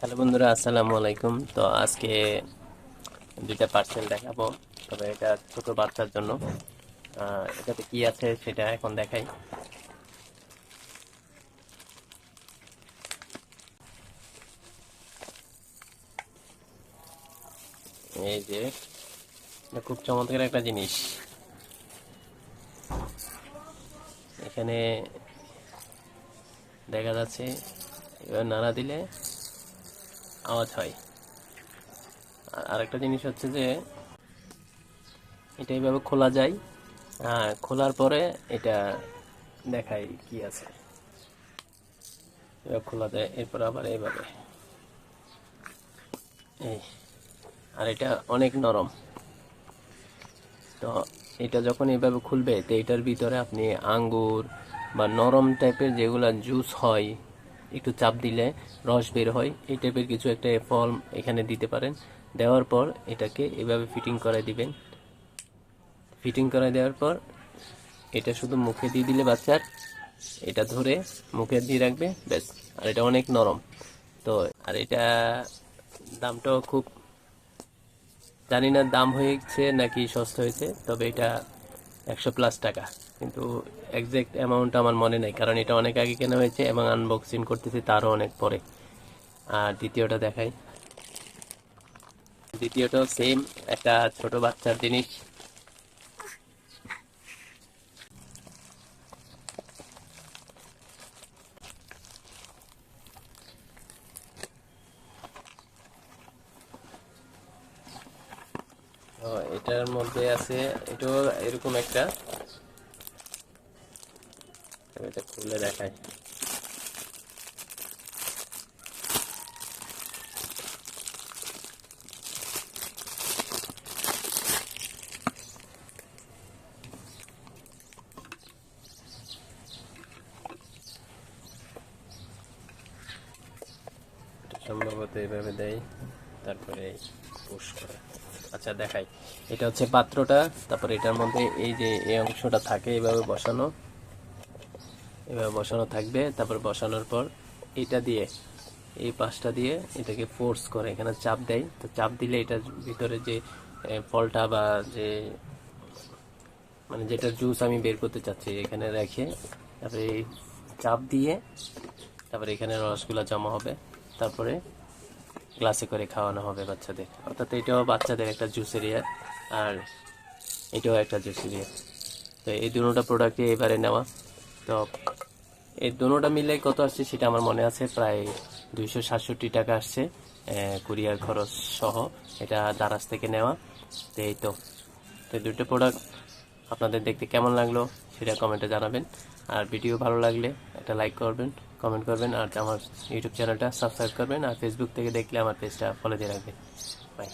Hello বন্ধুরা, আসসালামু আলাইকুম। তো আজকে দুইটা পার্সেল দেখাবো, তবে এটা ছোট বাচ্চার জন্য। এটাতে কি আছে সেটা এখন দেখাই। এই যে খুব চমৎকার একটা জিনিস। এখানে দেখা যাচ্ছে, এবার নাড়া দিলে আওয়াজ হয়। আর আরেকটা জিনিস হচ্ছে যে, এটা এইভাবে খোলা যায় হ্যাঁ খোলার পরে এটা দেখায় কি আছে। এবার খোলা যায়, এরপর আবার এইভাবে এই, আর এটা অনেক নরম। তো এটা যখন এইভাবে খুলবে, তো এটার ভিতরে আপনি আঙ্গুর বা নরম টাইপের যেগুলা জুস হয় একটু চাপ দিলে রস বের হয়। এই টাইপের কিছু একটা ফল এখানে দিতে পারেন। দেওয়ার পর এটাকে এভাবে ফিটিং করে দিবেন। ফিটিং করে দেওয়ার পর এটা শুধু মুখে দিয়ে দিলে বাচ্চার, এটা ধরে মুখে দিয়ে রাখবে, ব্যাস। আর এটা অনেক নরম। তো, আর এটা দামটাও খুব, জানি না দাম হয়েছে নাকি সস্তা হয়েছে, তবে এটা একশো প্লাস টাকা। কিন্তু একজ্যাক্ট অ্যামাউন্ট আমার মনে নেই, কারণ এটা অনেক আগে কেনা হয়েছে এবং আনবক্সিং করতেছি তারও অনেক পরে। আর দ্বিতীয়টা দেখাই। দ্বিতীয়টাও সেম একটা ছোট বাচ্চার জিনিস। এটার মধ্যে আছে, এটাও এরকম একটা। এটা খুলে দেখায় সম্ভবত এইভাবে দেয়, তারপরে পুশ করে। আচ্ছা দেখাই। এটা হচ্ছে পাত্রটা, তারপরে এটার মধ্যে এই যে এই অংশটা থাকে এইভাবে বসানো। এভাবে বসানো থাকবে, তারপর বসানোর পর এটা দিয়ে, এই পাশটা দিয়ে এটাকে ফোর্স করে, এখানে চাপ দেয়। তো চাপ দিলে এটার ভিতরে যে ফলটা বা যে মানে যেটার জুস আমি বের করতে চাচ্ছি এখানে রেখে, তারপরে এই চাপ দিয়ে, তারপরে এখানে রসগুলো জমা হবে, তারপরে গ্লাসে করে খাওয়ানো হবে বাচ্চাদের। অর্থাৎ এটাও বাচ্চাদের একটা জুস এরিয়া আর এটাও একটা জুস এরিয়া তো এই দুটোটা প্রোডাক্টে এবারে নেওয়া। তো এই দুটোটা মিলে কত আসছে সেটা আমার মনে আছে, প্রায় দুইশো সাতষট্টি টাকা আসছে কুরিয়ার খরচ সহ এটা দারাজ থেকে নেওয়া। তো এই তো। তো দুটো প্রোডাক্ট আপনাদের দেখতে কেমন লাগল সেটা কমেন্টে জানাবেন। আর ভিডিও ভালো লাগলে একটা লাইক করবেন কমেন্ট করবেন, আর আমার ইউটিউব চ্যানেলটা সাবস্ক্রাইব করবেন, আর ফেসবুক থেকে দেখলে আমার পেজটা ফলো দিয়ে রাখবেন। বাই